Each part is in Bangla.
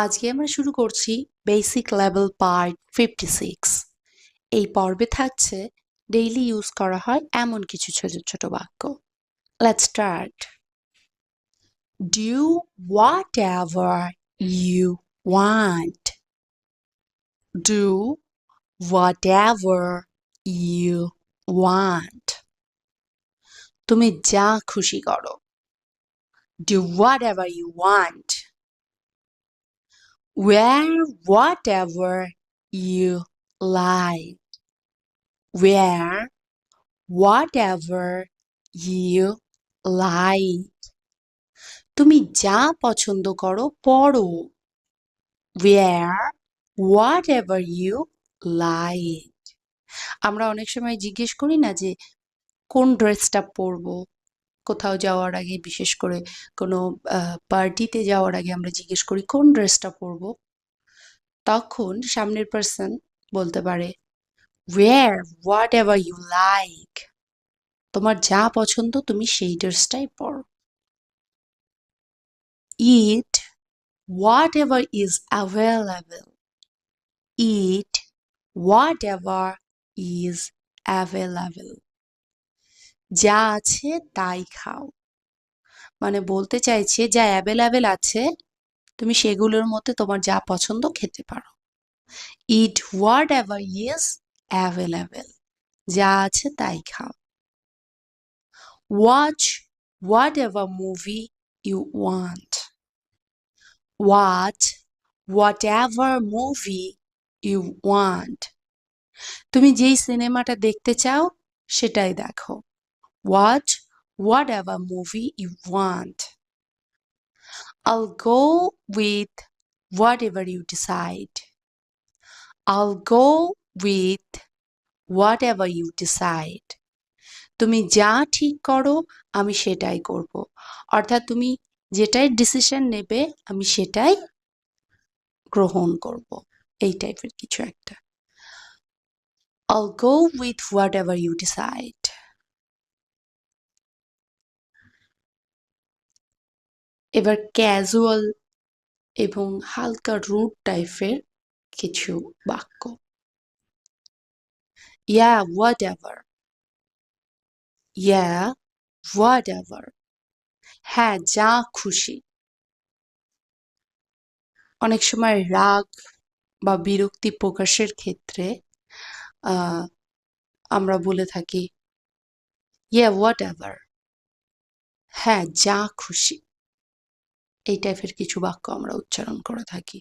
আজকে আমরা শুরু করছি basic level part fifty six এই পর্বে থাকছে ডেইলি ইউজ করা হয় এমন কিছু ছোট ছোট বাক্য। Let's start do whatever you want do whatever you want তুমি যা খুশি করো। Do whatever you want Wear whatever you like. Wear whatever you like. তুমি যা পছন্দ করো পড়ো wear whatever you like. আমরা অনেক সময় জিজ্ঞেস করি না যে কোন ড্রেসটা পরবো কোথাও যাওয়ার আগে, বিশেষ করে কোনো পার্টিতে যাওয়ার আগে আমরা জিজ্ঞেস করি, কোন ড্রেসটা পরবো? তখন সামনের পার্সন বলতে পারে wear whatever you like তোমার যা পছন্দ তুমি সেই ড্রেসটাই পরো। Eat whatever is available eat whatever is available যা আছে তাই খাও। মানে বলতে চাইছে, যা অ্যাভেলেবেল আছে, তুমি সেগুলোর মধ্যে তোমার যা পছন্দ খেতে পারো। Eat whatever is available যা আছে তাই খাও। Watch whatever movie you want watch whatever movie you want তুমি যেই সিনেমাটা দেখতে চাও, সেটাই দেখো। Watch whatever movie you want. I'll go with whatever you decide. I'll go with whatever you decide. তুমি যা ঠিক করো আমি সেটাই করব অর্থাৎ তুমি যেটাই ডিসিশন নেবে আমি সেটাই গ্রহণ করব এই টাইপের কিছু একটা I'll go with whatever you decide. এবার ক্যাজুয়াল এবং হালকা রুট টাইপের কিছু বাক্য। Yeah whatever yeah whatever হ্যাঁ যা খুশি। অনেক সময় রাগ বা বিরক্তি প্রকাশের ক্ষেত্রে আমরা বলে থাকি ইয়া হোয়াট এভার হ্যাঁ যা খুশি। এই টাইপের কিছু বাক্য আমরা উচ্চারণ করে থাকি।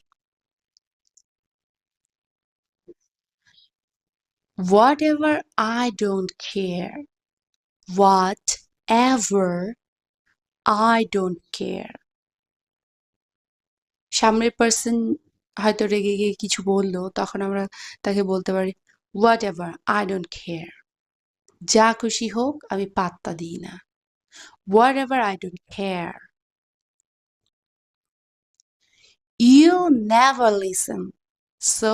Whatever I don't care, whatever I don't care. সামনের পার্সন হয়তো রেগে গিয়ে কিছু বলল, তখন আমরা তাকে বলতে পারি whatever I don't care যা খুশি হোক, আমি পাত্তা দিই না। Whatever I don't care listen so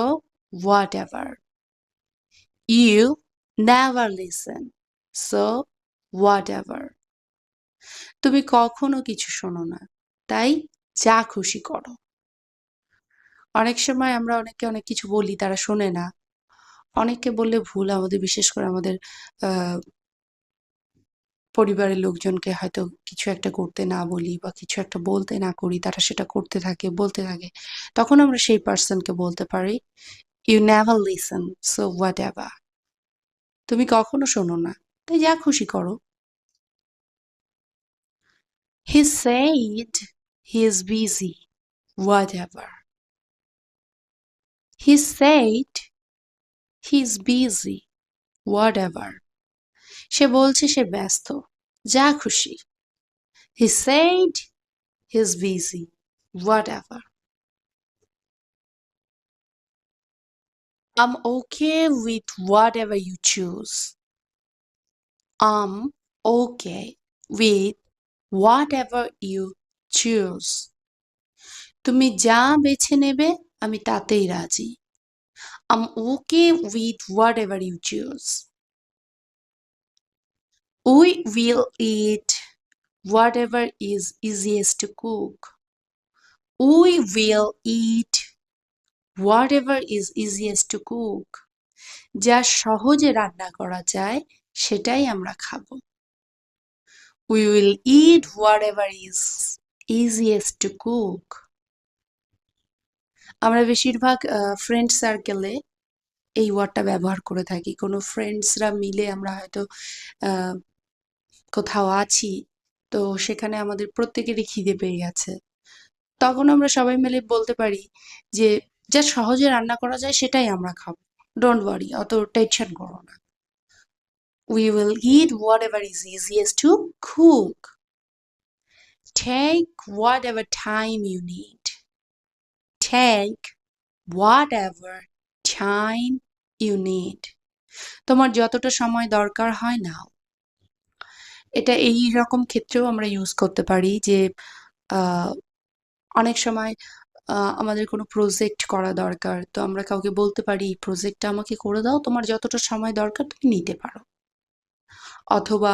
whatever you never listen so whatever তুমি কখনো কিছু শোনো না, তাই যা খুশি করো। অনেক সময় আমরা অনেককে অনেক কিছু বলি, তারা শোনে না। অনেককে বললে ভুল আমাদের, বিশেষ করে আমাদের পরিবারের লোকজনকে হয়তো কিছু একটা করতে না বলি বা কিছু একটা বলতে না করি, তারা সেটা করতে থাকে, বলতে থাকে, তখন আমরা সেই পার্সনকে বলতে পারি you never listen so whatever তুমি কখনো শোনো না, তাই যা খুশি করো। হি said he is busy, whatever. He said he is busy, whatever. সে বলছে সে ব্যস্ত যা খুশি হি said he is busy whatever I'm okay with whatever you choose. I'm okay with whatever you choose. তুমি যা বেছে নেবে আমি তাতেই রাজি I'm okay with whatever you choose. We will eat whatever is easiest to cook. Will eat whatever is easiest to cook যা সহজে রান্না করা যায়, সেটাই আমরা খাব। We will eat whatever is easiest to cook আমরা বেশিরভাগ ফ্রেন্ড সার্কেলে এই ওয়ার্ডটা ব্যবহার করে থাকি। কোনো ফ্রেন্ডসরা মিলে আমরা হয়তো কোথাও আছি, তো সেখানে আমাদের প্রত্যেকেরই খিদে পেয়ে গেছে। তখন আমরা সবাই মিলে বলতে পারি যে, যা সহজে রান্না করা যায় সেটাই আমরা খাব। ডোন্ট ওয়ারি অত টেনশন করো না। We will eat whatever is easiest to cook take whatever time you need take whatever time you need তোমার যতটা সময় দরকার হয় নাও। এটা এই রকম ক্ষেত্রেও আমরা ইউজ করতে পারি যে অনেক সময় আমাদের কোনো প্রজেক্ট করা দরকার। তো আমরা কাউকে বলতে পারি, এই প্রজেক্টটা আমাকে করে দাও, তোমার যতটা সময় দরকার তুমি নিতে পারো। অথবা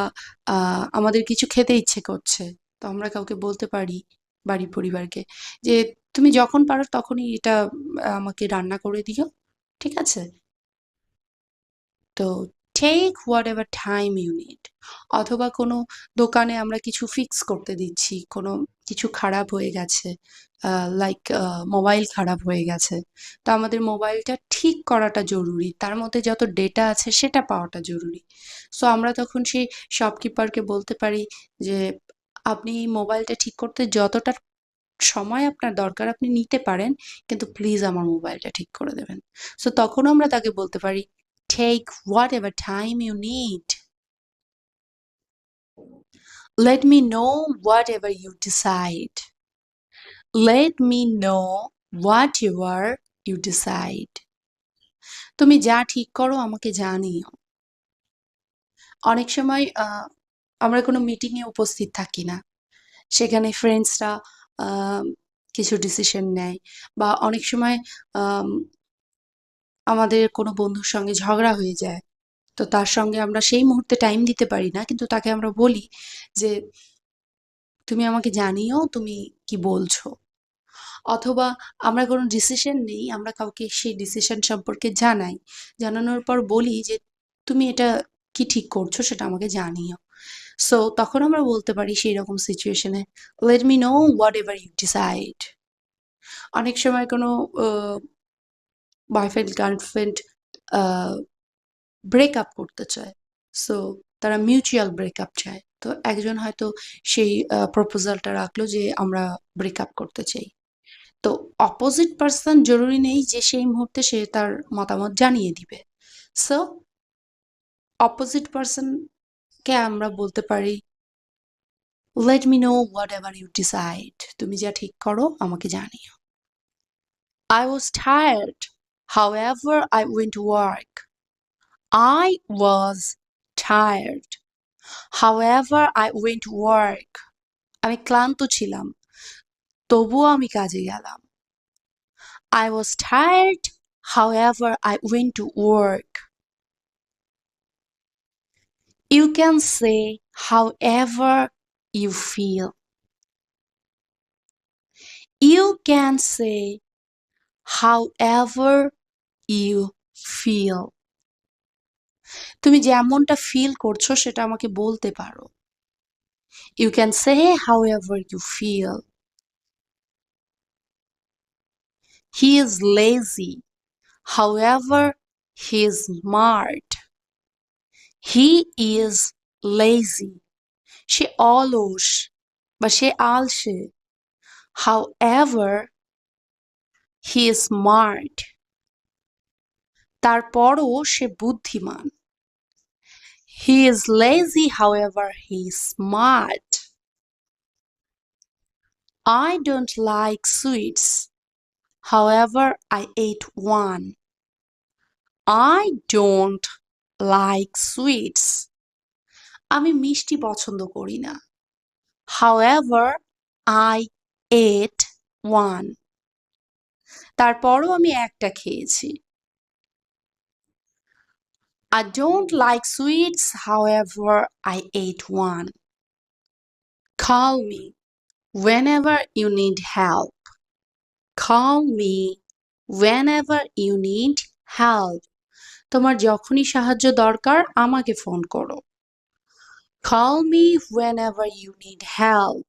আমাদের কিছু খেতে ইচ্ছে করছে। তো আমরা কাউকে বলতে পারি বাড়ির পরিবারকে যে, তুমি যখন পারো তখনই এটা আমাকে রান্না করে দিও। ঠিক আছে? তো take whatever time you need অথবা কোনো দোকানে আমরা কিছু ফিক্স করতে দিচ্ছি, কোনো কিছু খারাপ হয়ে গেছে লাইক মোবাইল খারাপ হয়ে গেছে, তো আমাদের মোবাইলটা ঠিক করাটা জরুরি, তার মধ্যে যত ডেটা আছে সেটা পাওয়াটা জরুরি। সো আমরা তখন সেই শপকিপারকে বলতে পারি যে, আপনি এই মোবাইলটা ঠিক করতে যতটা সময় আপনার দরকার আপনি নিতে পারেন, কিন্তু প্লিজ আমার মোবাইলটা ঠিক করে দেবেন। সো তখন আমরা তাকে বলতে পারি take whatever time you need. Let me know whatever you decide. Let me know whatever you decide. তুমি যা ঠিক করো আমাকে জানিও অনেক সময় আমরা কোনো মিটিংয়ে উপস্থিত থাকি না সেখানে ফ্রেন্ডসরা কিছু ডিসিশন নেয় বা অনেক সময় আমাদের কোনো বন্ধুর সঙ্গে ঝগড়া হয়ে যায়। তো তার সঙ্গে আমরা সেই মুহূর্তে টাইম দিতে পারি না, কিন্তু তাকে আমরা বলি যে, তুমি আমাকে জানিও, তুমি কি বলছো? অথবা, আমরা কোনো ডিসিশন নেই, আমরা কাউকে সেই ডিসিশন সম্পর্কে জানাই। জানানোর পর বলি যে, তুমি এটা কি ঠিক করছ, সেটা আমাকে জানিও। সো তখন আমরা বলতে পারি সেই রকম সিচুয়েশনে let me know whatever you decide অনেক সময় কোনো বয়ফ্রেন্ড গার্লফ্রেন্ড ব্রেকআপ করতে চায়। সো তারা মিউচুয়াল ব্রেকআপ চায়। তো একজন হয়তো সেই প্রপোজালটা রাখল যে আমরা ব্রেকআপ করতে চাই। তো অপোজিট পার্সন জরুরি নেই যে সেই মুহূর্তে সে তার মতামত জানিয়ে দিবে। সো অপোজিট পার্সনকে আমরা বলতে পারি let me know whatever you decide তুমি যা ঠিক করো, আমাকে জানিও। I was tired however I went work I was tired. However, I went work. আমি ক্লান্ত ছিলাম তবুও আমি কাজে গেলাম I was tired. However, I went to work. You can say however you feel. You can say however you feel. তুমি যেমনটা ফিল করছ সেটা আমাকে বলতে পারো। You can say however you feel he is lazy however he is smart he is lazy সে অলস বা সে আলসে। However he is smart তারপরও সে বুদ্ধিমান He is lazy, however, he is smart. I don't like sweets. However, I ate one. I don't like sweets. আমি মিষ্টি পছন্দ করি না However, I ate one. তারপরও আমি একটা খেয়েছি। I don't like sweets however I ate one call me whenever you need help call me whenever you need help তোমার যখনই সাহায্য দরকার, আমাকে ফোন করো। Call me whenever you need help